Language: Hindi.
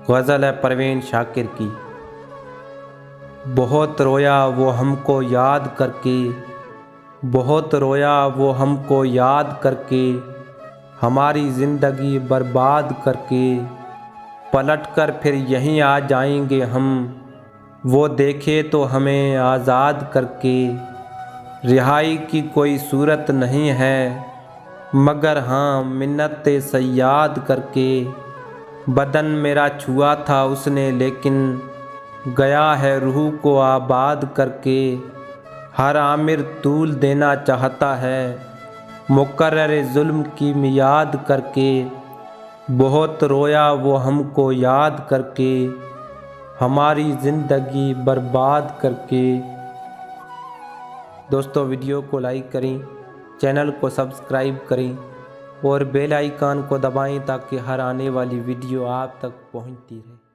गज़ल है परवीन शाकिर की। बहुत रोया वो हमको याद करके, बहुत रोया वो हमको याद करके, हमारी ज़िंदगी बर्बाद करके, पलट कर फिर यहीं आ जाएँगे हम, वो देखे तो हमें आज़ाद करके, रिहाई की कोई सूरत नहीं है, मगर हाँ मिन्नत सयाद करके बदन मेरा छुआ था उसने, लेकिन गया है रूह को आबाद करके। हर आमिर तूल देना चाहता है। मुकर्र जुल्म की मियाद करके। बहुत रोया वो हमको याद करके। हमारी ज़िंदगी बर्बाद करके। दोस्तों, वीडियो को लाइक करें, चैनल को सब्सक्राइब करें। और बेल आइकन को दबाएँ ताकि हर आने वाली वीडियो आप तक पहुँचती रहे।